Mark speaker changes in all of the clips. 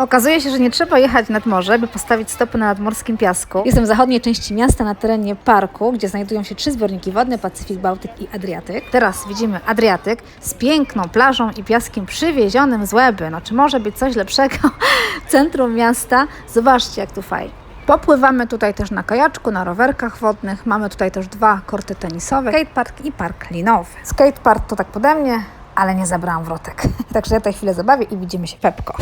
Speaker 1: Okazuje się, że nie trzeba jechać nad morze, by postawić stopy na nadmorskim piasku. Jestem w zachodniej części miasta na terenie parku, gdzie znajdują się trzy zbiorniki wodne, Pacyfik, Bałtyk i Adriatyk. Teraz widzimy Adriatyk z piękną plażą i piaskiem przywiezionym z Łeby. No czy może być coś lepszego w centrum miasta? Zobaczcie, jak tu fajnie. Popływamy tutaj też na kajaczku, na rowerkach wodnych. Mamy tutaj też dwa korty tenisowe, skatepark i park linowy. Skatepark to tak pode mnie, ale nie zabrałam wrotek. Także ja tę chwilę zabawię i widzimy się Pepko.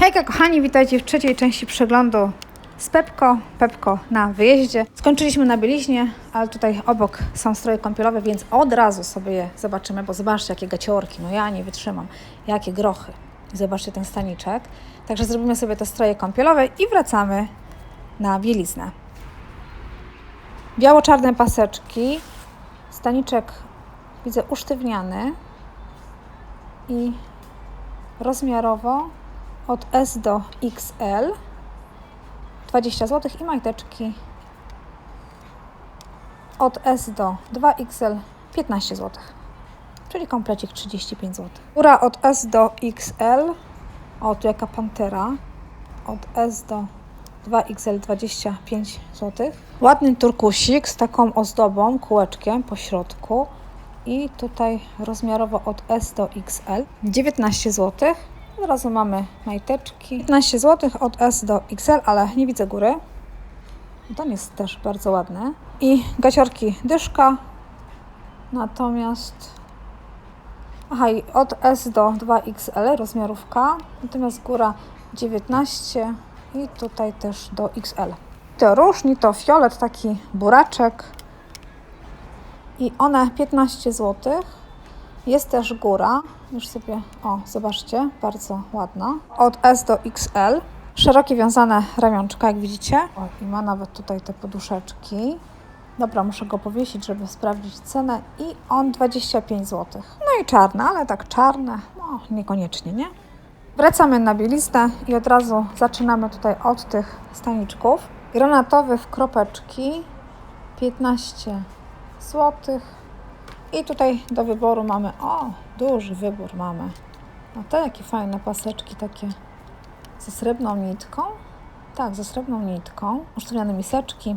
Speaker 1: Hejka kochani, witajcie w trzeciej części przeglądu z Pepko. Pepko na wyjeździe. Skończyliśmy na bieliźnie, ale tutaj obok są stroje kąpielowe, więc od razu sobie je zobaczymy, bo zobaczcie jakie gaciorki, no ja nie wytrzymam, jakie grochy. Zobaczcie ten staniczek. Także zrobimy sobie te stroje kąpielowe i wracamy na bieliznę. Biało-czarne paseczki, staniczek widzę usztywniany i rozmiarowo od S do XL 20 zł i majteczki. Od S do 2XL 15 zł, czyli komplecik 35 zł. Góra od S do XL, o tu jaka pantera, od S do 2XL 25 zł. Ładny turkusik z taką ozdobą, kółeczkiem po środku i tutaj rozmiarowo od S do XL 19 zł. Od razu mamy majteczki 15 zł od S do XL, ale nie widzę góry. Ten jest też bardzo ładny. I gaciorki dyszka. Natomiast aha, i od S do 2XL rozmiarówka. Natomiast góra 19 i tutaj też do XL. To róż, ni to fiolet, taki buraczek. I one 15 zł. Jest też góra, już sobie, o zobaczcie, bardzo ładna. Od S do XL. Szerokie wiązane ramionczka, jak widzicie. O, i ma nawet tutaj te poduszeczki. Dobra, muszę go powiesić, żeby sprawdzić cenę. I on 25 zł. No i czarne, ale tak czarne, no niekoniecznie, nie? Wracamy na bieliznę i od razu zaczynamy tutaj od tych staniczków. Granatowy w kropeczki 15 zł. I tutaj do wyboru mamy, o, duży wybór mamy. No te jakie fajne paseczki takie ze srebrną nitką. Tak, ze srebrną nitką. Usztywnione miseczki.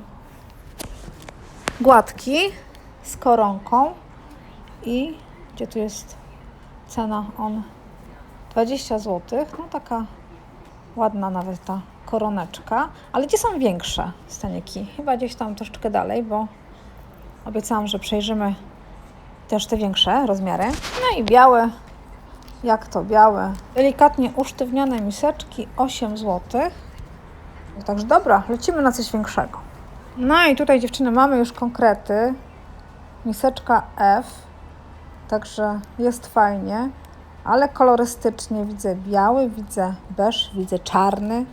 Speaker 1: Gładki z koronką. I gdzie tu jest cena? On 20 zł. No taka ładna nawet ta koroneczka. Ale gdzie są większe staniki? Chyba gdzieś tam troszeczkę dalej, bo obiecałam, że przejrzymy też te większe rozmiary. No i białe, jak to białe, delikatnie usztywnione miseczki 8 zł. Także dobra, lecimy na coś większego. No i tutaj dziewczyny mamy już konkrety. Miseczka F, także jest fajnie, ale kolorystycznie widzę biały, widzę beż, widzę czarny,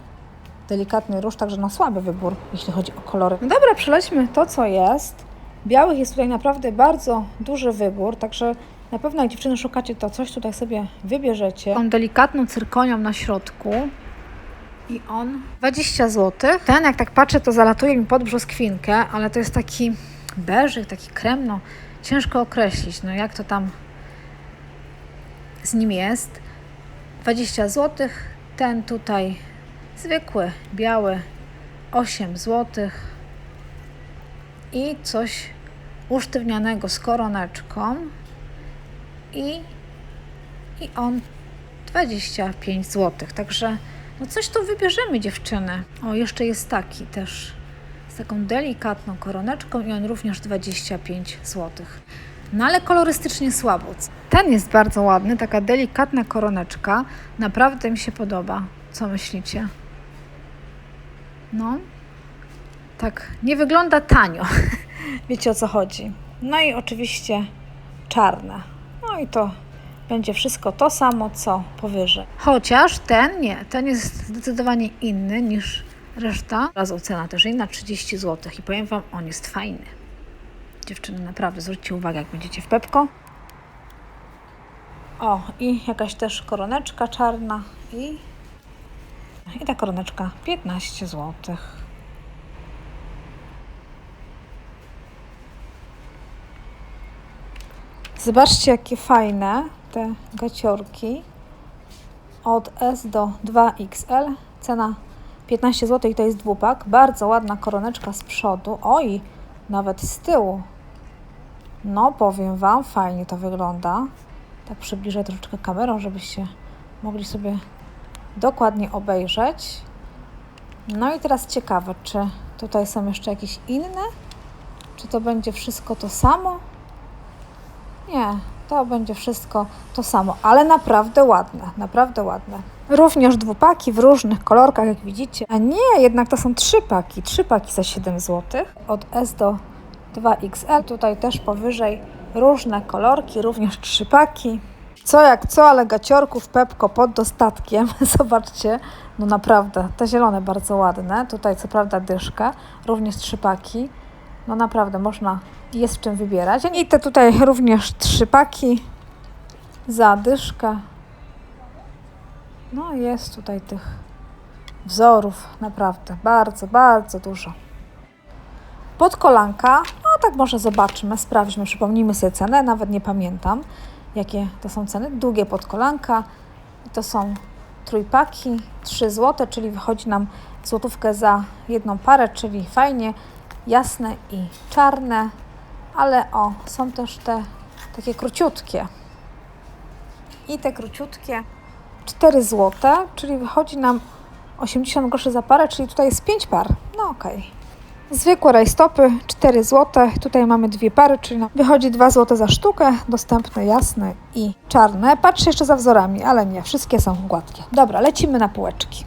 Speaker 1: delikatny róż, także na słaby wybór, jeśli chodzi o kolory. No dobra, przelećmy to, co jest. Białych jest tutaj naprawdę bardzo duży wybór, także na pewno jak dziewczyny szukacie, to coś tutaj sobie wybierzecie. Tą delikatną cyrkonią na środku i on 20 zł. Ten, jak tak patrzę, to zalatuje mi pod brzoskwinkę, ale to jest taki beżyk, taki krem, no ciężko określić, no jak to tam z nim jest. 20 zł. Ten tutaj zwykły, biały 8 złotych i coś usztywnianego z koroneczką i, i on 25 zł. Także no coś tu wybierzemy dziewczyny. O, jeszcze jest taki też z taką delikatną koroneczką i on również 25 zł. No ale kolorystycznie słabo. Ten jest bardzo ładny, taka delikatna koroneczka. Naprawdę mi się podoba. Co myślicie? No, tak nie wygląda tanio. Wiecie o co chodzi. No i oczywiście czarne. No i to będzie wszystko to samo, co powyżej. Chociaż ten nie, ten jest zdecydowanie inny niż reszta. Razu cena też inna, 30 zł. I powiem Wam, on jest fajny. Dziewczyny, naprawdę zwróćcie uwagę, jak będziecie w Pepko. O, i jakaś też koroneczka czarna i, i ta koroneczka 15 złotych. Zobaczcie, jakie fajne. te gaciorki od S do 2XL. Cena 15 zł i to jest dwupak. Bardzo ładna koroneczka z przodu. Oj, nawet z tyłu. No, powiem Wam, fajnie to wygląda. Tak przybliżę troszeczkę kamerą, żebyście mogli sobie dokładnie obejrzeć. No i teraz ciekawe, czy tutaj są jeszcze jakieś inne? Czy to będzie wszystko to samo? Nie, to będzie wszystko to samo, ale naprawdę ładne, naprawdę ładne. Również dwupaki w różnych kolorkach, jak widzicie. A nie, jednak to są trzy paki, trzy paki za 7 zł. Od S do 2XL, tutaj też powyżej różne kolorki, również trzy paki. Co jak co, ale gaciorków Pepko pod dostatkiem. Zobaczcie, no naprawdę, te zielone bardzo ładne. Tutaj co prawda dyszkę, również trzy paki. No naprawdę, można, jest w czym wybierać. I te tutaj również trzy paki za dyszkę. No jest tutaj tych wzorów naprawdę bardzo, bardzo dużo. Podkolanka, no tak może zobaczmy, sprawdźmy, przypomnijmy sobie cenę, nawet nie pamiętam jakie to są ceny. Długie podkolanka, to są trójpaki, 3 zł, czyli wychodzi nam złotówkę za jedną parę, czyli fajnie, jasne i czarne, ale o, są też te takie króciutkie. I te króciutkie 4 zł, czyli wychodzi nam 80 groszy za parę, czyli tutaj jest 5 par. No okej. Okay. Zwykłe rajstopy 4 zł. Tutaj mamy dwie pary, czyli wychodzi 2 zł za sztukę. Dostępne jasne i czarne. Patrzę jeszcze za wzorami, ale nie, wszystkie są gładkie. Dobra, lecimy na półeczki.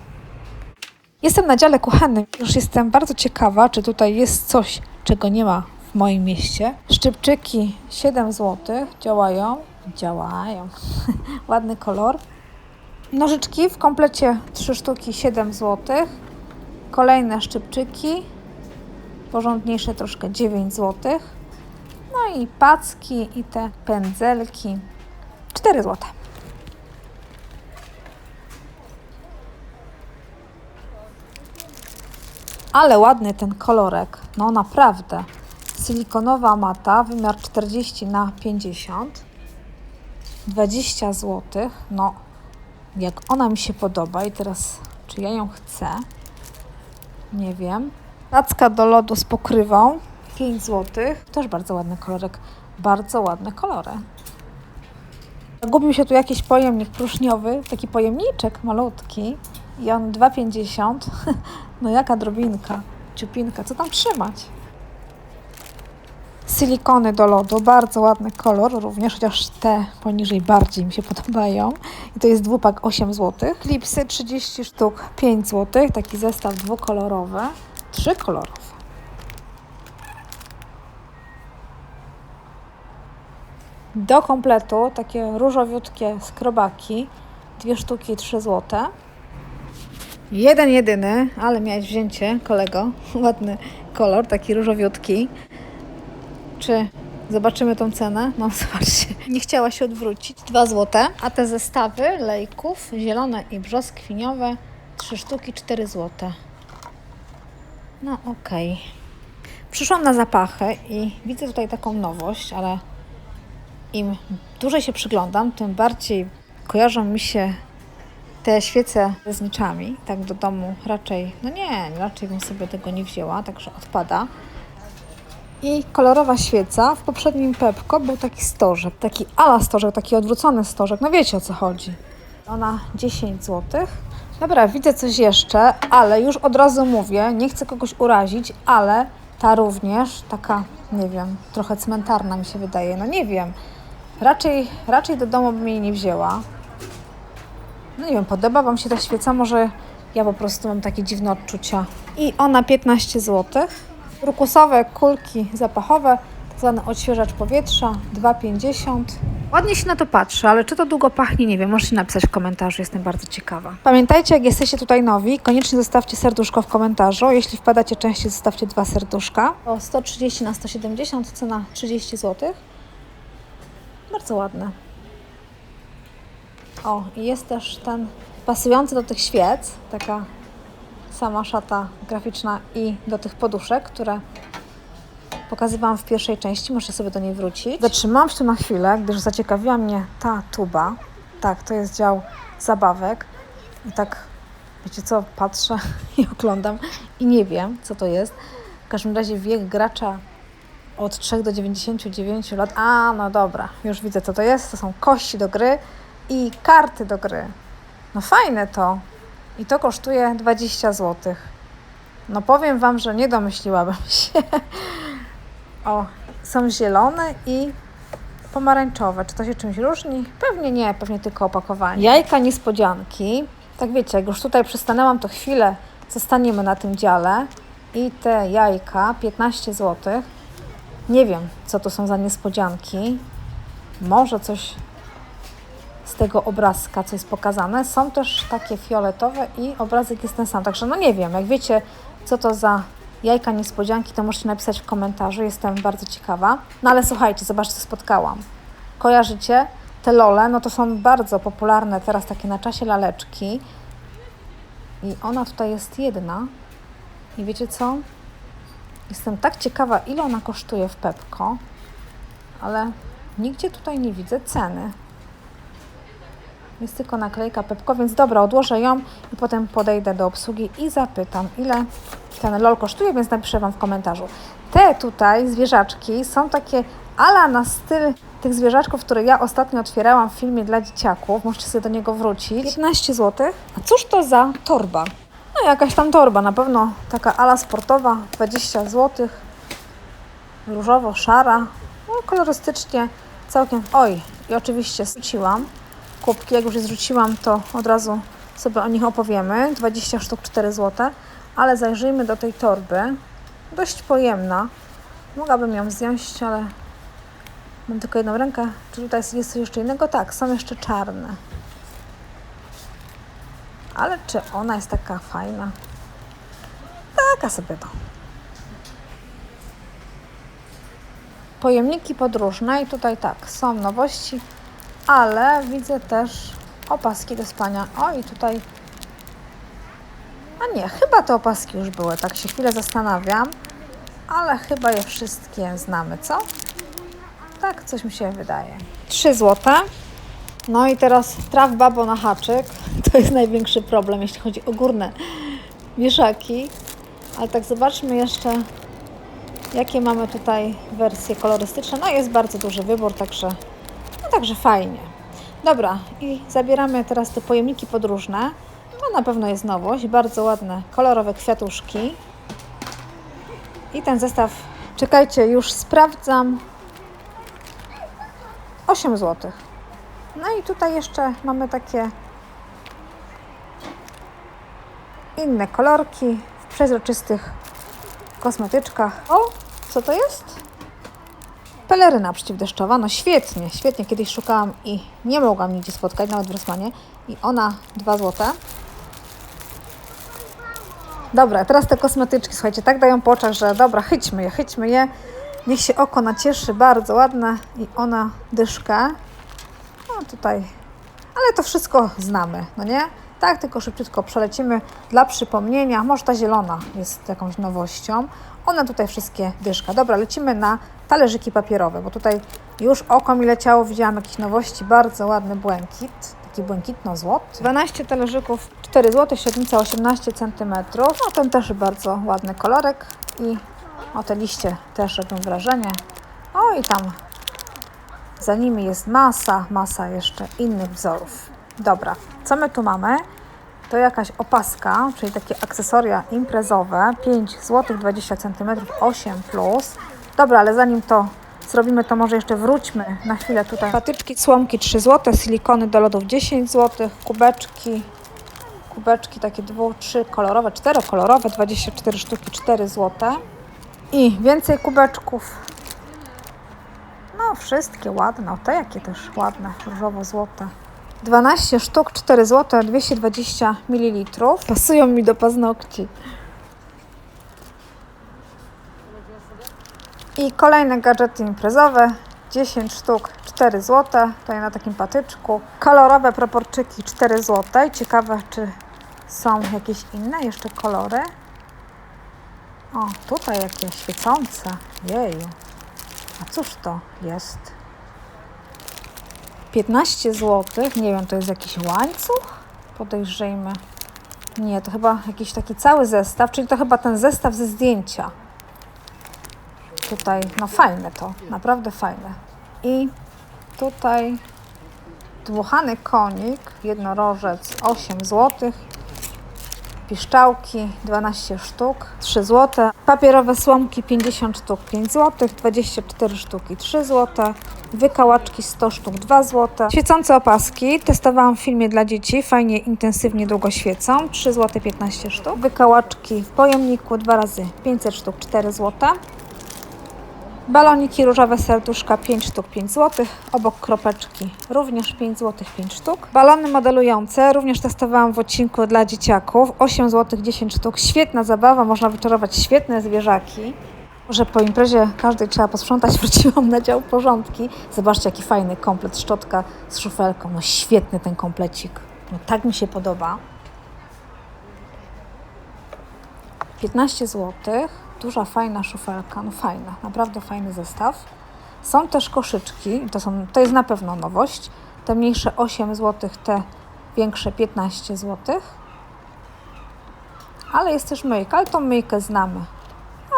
Speaker 1: Jestem na dziale kuchennym. Już jestem bardzo ciekawa, czy tutaj jest coś, czego nie ma w moim mieście. Szczypczyki 7 zł działają. Działają. Ładny kolor. Nożyczki w komplecie 3 sztuki 7 zł. Kolejne szczypczyki porządniejsze troszkę 9 zł. No i packi i te pędzelki 4 zł. Ale ładny ten kolorek, no naprawdę. Silikonowa mata, wymiar 40 na 50 20 zł. No, jak ona mi się podoba i teraz, czy ja ją chcę? Nie wiem. Tacka do lodu z pokrywą 5 zł. Też bardzo ładny kolorek. Bardzo ładne kolory. Gubił się tu jakiś pojemnik próżniowy, taki pojemniczek malutki i on 2,50. No jaka drobinka, ciupinka, co tam trzymać? Silikony do lodu, bardzo ładny kolor również, chociaż te poniżej bardziej mi się podobają. I to jest dwupak 8 zł. Klipsy 30 sztuk 5 zł, taki zestaw dwukolorowy trzy kolorowe. Do kompletu takie różowiutkie skrobaki, dwie sztuki, trzy złote. Jeden jedyny, ale miałeś wzięcie, kolego. Ładny kolor, taki różowiutki. Czy zobaczymy tą cenę? No zobaczcie, nie chciała się odwrócić. Dwa złote. A te zestawy lejków, zielone i brzoskwiniowe, trzy sztuki, cztery złote. No okej. Okay. Przyszłam na zapachy i widzę tutaj taką nowość, ale im dłużej się przyglądam, tym bardziej kojarzą mi się te świece z niczami. Tak do domu raczej, no nie, raczej bym sobie tego nie wzięła, także odpada. I kolorowa świeca. W poprzednim Pepko był taki stożek, taki ala stożek, taki odwrócony stożek. No wiecie o co chodzi. Ona 10 zł. Dobra, widzę coś jeszcze, ale już od razu mówię, nie chcę kogoś urazić, ale ta również, taka, nie wiem, trochę cmentarna mi się wydaje, no nie wiem. Raczej, raczej do domu bym jej nie wzięła. No nie wiem, podoba Wam się ta świeca? Może ja po prostu mam takie dziwne odczucia. I ona 15 zł. Rukusowe kulki zapachowe, zwany odświeżacz powietrza, 2,50 Ładnie się na to patrzy, ale czy to długo pachnie, nie wiem. Możecie napisać w komentarzu, jestem bardzo ciekawa. Pamiętajcie, jak jesteście tutaj nowi, koniecznie zostawcie serduszko w komentarzu. Jeśli wpadacie częściej, zostawcie dwa serduszka. O 130 na 170, cena 30 zł. Bardzo ładne. O, i jest też ten pasujący do tych świec, taka sama szata graficzna i do tych poduszek, które pokazywałam w pierwszej części, muszę sobie do niej wrócić. Zatrzymałam się tu na chwilę, gdyż zaciekawiła mnie ta tuba. Tak, to jest dział zabawek. I tak, wiecie co, patrzę i oglądam i nie wiem, co to jest. W każdym razie wiek gracza od 3 do 99 lat. A, no dobra, już widzę, co to jest. To są kości do gry i karty do gry. No fajne to. I to kosztuje 20 zł. No powiem Wam, że nie domyśliłabym się. O, są zielone i pomarańczowe. Czy to się czymś różni? Pewnie nie, pewnie tylko opakowanie. Jajka niespodzianki. Tak wiecie, jak już tutaj przystanęłam, to chwilę zostaniemy na tym dziale. I te jajka, 15 zł. Nie wiem, co to są za niespodzianki. Może coś z tego obrazka, co jest pokazane. Są też takie fioletowe i obrazek jest ten sam. Także no nie wiem, jak wiecie, co to za jajka niespodzianki, to możecie napisać w komentarzu. Jestem bardzo ciekawa. No ale słuchajcie, zobaczcie, co spotkałam. Kojarzycie? Te lole, no to są bardzo popularne teraz takie na czasie laleczki. I ona tutaj jest jedna. I wiecie co? Jestem tak ciekawa, ile ona kosztuje w Pepko, ale nigdzie tutaj nie widzę ceny. Jest tylko naklejka Pepko, więc dobra, odłożę ją i potem podejdę do obsługi i zapytam, ile ten LOL kosztuje, więc napiszę Wam w komentarzu. Te tutaj zwierzaczki są takie ala na styl tych zwierzaczków, które ja ostatnio otwierałam w filmie dla dzieciaków. Możecie sobie do niego wrócić. 15 zł. A cóż to za torba? No jakaś tam torba, na pewno taka ala sportowa, 20 zł. Różowo-szara. No kolorystycznie całkiem... Oj, i oczywiście zrzuciłam kubki. Jak już je zrzuciłam, to od razu sobie o nich opowiemy. 20 sztuk 4 zł. Ale zajrzyjmy do tej torby. Dość pojemna. Mogłabym ją zdjąć, ale mam tylko jedną rękę. Czy tutaj jest coś jeszcze innego? Tak, są jeszcze czarne. Ale czy ona jest taka fajna? Taka sobie to. Pojemniki podróżne i tutaj tak, są nowości, ale widzę też opaski do spania. O i tutaj. A nie, chyba te opaski już były, tak się chwilę zastanawiam, ale chyba je wszystkie znamy, co? Tak, coś mi się wydaje. 3 złote. No i teraz traf babo na haczyk. To jest największy problem, jeśli chodzi o górne wieszaki. Ale tak zobaczmy jeszcze, jakie mamy tutaj wersje kolorystyczne. No jest bardzo duży wybór, także, także fajnie. Dobra, i zabieramy teraz te pojemniki podróżne. To na pewno jest nowość. Bardzo ładne, kolorowe kwiatuszki. I ten zestaw, czekajcie, już sprawdzam. 8 zł. No i tutaj jeszcze mamy takie inne kolorki w przezroczystych kosmetyczkach. O, co to jest? Peleryna przeciwdeszczowa. No świetnie, świetnie. Kiedyś szukałam i nie mogłam nigdzie spotkać, nawet w Rosmanie. I ona 2 zł. Dobra, teraz te kosmetyczki, słuchajcie, tak dają po oczach, że dobra, chyćmy je, chyćmy je. Niech się oko nacieszy, bardzo ładne i ona dyszka. No tutaj, ale to wszystko znamy, no nie? Tak, tylko szybciutko przelecimy dla przypomnienia. Może ta zielona jest jakąś nowością. One tutaj wszystkie dyszka. Dobra, lecimy na talerzyki papierowe, bo tutaj już oko mi leciało, widziałam jakieś nowości. Bardzo ładny błękit, taki błękitno-złoty. 12 talerzyków, 4 zł, średnica 18 cm. No ten też bardzo ładny kolorek i o te liście też robią wrażenie. O i tam za nimi jest masa, masa jeszcze innych wzorów. Dobra, co my tu mamy? To jakaś opaska, czyli takie akcesoria imprezowe. 5 zł 20 cm 8 plus. Dobra, ale zanim to zrobimy, to może jeszcze wróćmy na chwilę tutaj. Patyczki, słomki 3 zł, silikony do lodów 10 zł, kubeczki, kubeczki takie dwu, trzy kolorowe, czterokolorowe, 24 sztuki 4 zł. I więcej kubeczków. No, wszystkie ładne. O, te jakie też ładne, różowo-złote. 12 sztuk, 4 zł, 220 ml. Pasują mi do paznokci. I kolejne gadżety imprezowe. 10 sztuk, 4 zł. Tutaj na takim patyczku. Kolorowe proporczyki 4 zł. Ciekawe, czy są jakieś inne jeszcze kolory. O, tutaj jakie świecące. Jeju. A cóż to jest? 15 zł. Nie wiem, to jest jakiś łańcuch? Podejrzyjmy. Nie, to chyba jakiś taki cały zestaw, czyli to chyba ten zestaw ze zdjęcia. Tutaj, no fajne to, naprawdę fajne. I tutaj dmuchany konik, jednorożec 8 zł. Piszczałki 12 sztuk, 3 zł. Papierowe słomki 50 sztuk 5 zł, 24 sztuki 3 zł. Wykałaczki 100 sztuk 2 zł. Świecące opaski testowałam w filmie dla dzieci, fajnie, intensywnie, długo świecą, 3 zł 15 sztuk. Wykałaczki w pojemniku 2 razy 500 sztuk 4 zł. Baloniki różowe serduszka 5 sztuk 5 zł, obok kropeczki również 5 zł 5 sztuk. Balony modelujące również testowałam w odcinku dla dzieciaków 8 zł 10 sztuk. Świetna zabawa, można wyczarować świetne zwierzaki. Że po imprezie każdej trzeba posprzątać, wróciłam na dział porządki. Zobaczcie jaki fajny komplet, szczotka z szufelką. No świetny ten komplecik. No tak mi się podoba. 15 zł. Duża, fajna szufelka. No fajna, naprawdę fajny zestaw. Są też koszyczki, to, są, to jest na pewno nowość. Te mniejsze 8 zł, te większe 15 zł. Ale jest też myjka, ale tą myjkę znamy.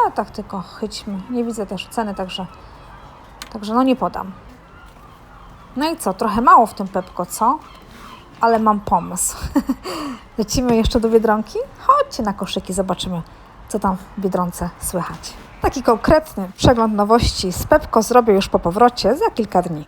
Speaker 1: A tak tylko chyćmy. Nie widzę też ceny, także, także no nie podam. No i co? Trochę mało w tym Pepko, co? Ale mam pomysł. Lecimy jeszcze do Biedronki? Chodźcie na koszyki, zobaczymy, co tam w Biedronce słychać. Taki konkretny przegląd nowości z Pepko zrobię już po powrocie za kilka dni.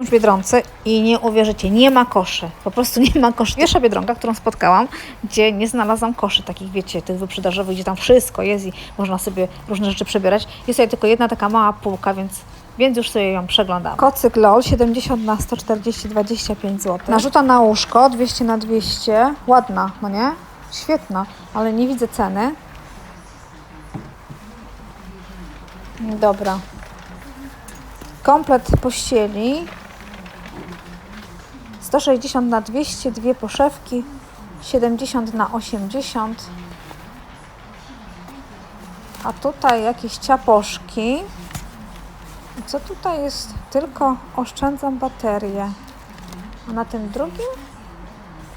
Speaker 1: W Biedronce i nie uwierzycie, nie ma koszy. Po prostu nie ma koszy. Pierwsza Biedronka, którą spotkałam, gdzie nie znalazłam koszy takich, wiecie, tych wyprzedażowych, gdzie tam wszystko jest i można sobie różne rzeczy przebierać. Jest tutaj tylko jedna taka mała półka, więc więc już sobie ją przeglądam. Kocyk LOL 70 na 140 25 zł. Narzuta na łóżko 200 na 200. Ładna, no nie? Świetna, ale nie widzę ceny. Dobra. Komplet pościeli 160 na 200, dwie poszewki 70 na 80. A tutaj jakieś ciaposzki. Co tutaj jest? Tylko oszczędzam baterię. A na tym drugim?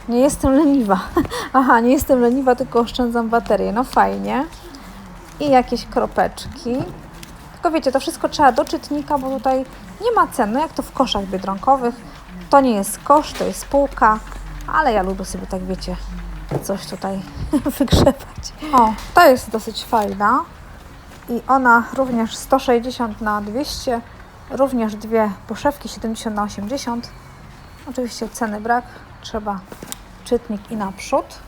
Speaker 1: Nie jestem leniwa. Aha, nie jestem leniwa, tylko oszczędzam baterię. No fajnie. I jakieś kropeczki. Tylko wiecie, to wszystko trzeba do czytnika, bo tutaj nie ma cen. No jak to w koszach biedronkowych. To nie jest kosz, to jest spółka. Ale ja lubię sobie tak, wiecie, coś tutaj wygrzebać. O, ta jest dosyć fajna i ona również 160 na 200, również dwie poszewki 70 na 80. Oczywiście ceny brak, trzeba czytnik i naprzód.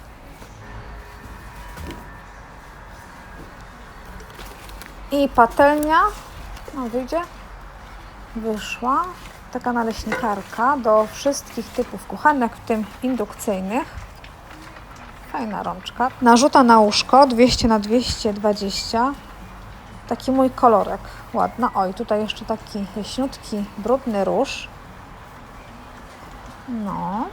Speaker 1: I patelnia, no wyjdzie, wyszła, taka naleśnikarka do wszystkich typów kuchenek, w tym indukcyjnych. Fajna rączka. Narzuta na łóżko 200 na 220 taki mój kolorek. Ładna. Oj, tutaj jeszcze taki jaśniutki, brudny róż. No.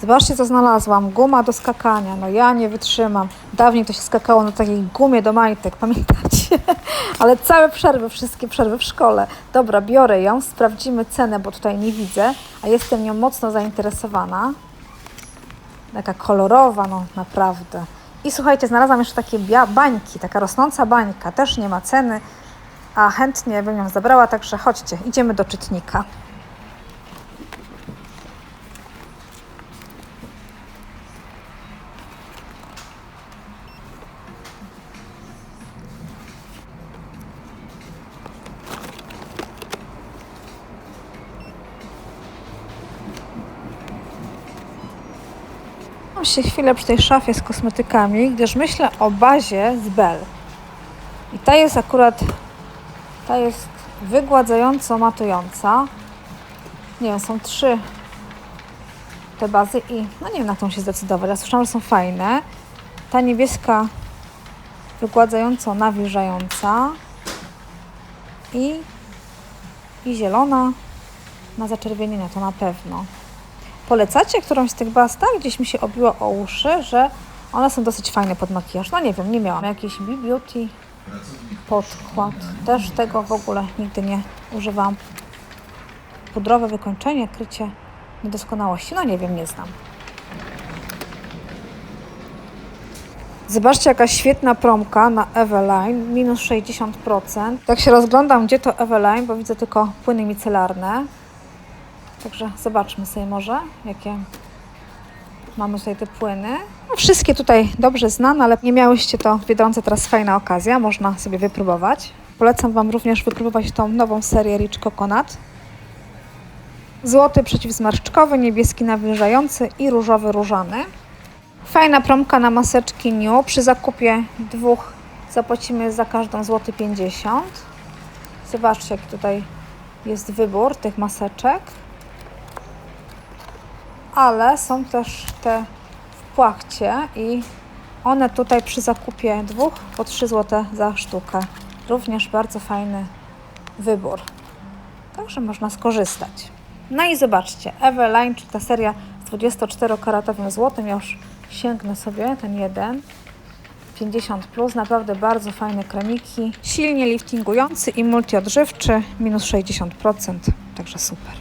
Speaker 1: Zobaczcie, co znalazłam. Guma do skakania. No ja nie wytrzymam. Dawniej to się skakało na takiej gumie do majtek, pamiętacie? Ale całe przerwy, wszystkie przerwy w szkole. Dobra, biorę ją, sprawdzimy cenę, bo tutaj nie widzę, a jestem nią mocno zainteresowana. Taka kolorowa, no naprawdę. I słuchajcie, znalazłam jeszcze takie bańki, taka rosnąca bańka, też nie ma ceny, a chętnie bym ją zabrała, także chodźcie, idziemy do czytnika. Się chwilę przy tej szafie z kosmetykami, gdyż myślę o bazie z Bell. I ta jest akurat, ta jest wygładzająco matująca. Nie wiem, są trzy te bazy i no nie wiem na którą się zdecydować. Ja słyszałam, że są fajne. Ta niebieska wygładzająco nawilżająca i, i zielona na zaczerwienienia, to na pewno. Polecacie którąś z tych baz? Gdzieś mi się obiło o uszy, że One są dosyć fajne pod makijaż. No nie wiem, nie miałam. Jakiś B Beauty podkład. Też tego w ogóle nigdy nie używałam. Pudrowe wykończenie, krycie niedoskonałości. No nie wiem, nie znam. Zobaczcie, jaka świetna promka na Eveline, minus 60%. Tak się rozglądam, gdzie to Eveline, bo widzę tylko płyny micelarne. Także zobaczmy sobie może, jakie mamy tutaj te płyny. No, wszystkie tutaj dobrze znane, ale nie miałyście to w Biedronce, teraz fajna okazja, można sobie wypróbować. Polecam Wam również wypróbować tą nową serię Rich Coconut. Złoty przeciwzmarszczkowy, niebieski nawilżający i różowy różany. Fajna promka na maseczki New. Przy zakupie dwóch zapłacimy za każdą złoty 50. Zobaczcie, jaki tutaj jest wybór tych maseczek. Ale są też te w płachcie i one tutaj przy zakupie dwóch po 3 zł za sztukę. Również bardzo fajny wybór. Także można skorzystać. No i zobaczcie, Eveline, czyli ta seria z 24-karatowym złotem, ja już sięgnę sobie ten jeden. 50 plus, naprawdę bardzo fajne kremiki, silnie liftingujący i multiodżywczy, minus 60%, także super.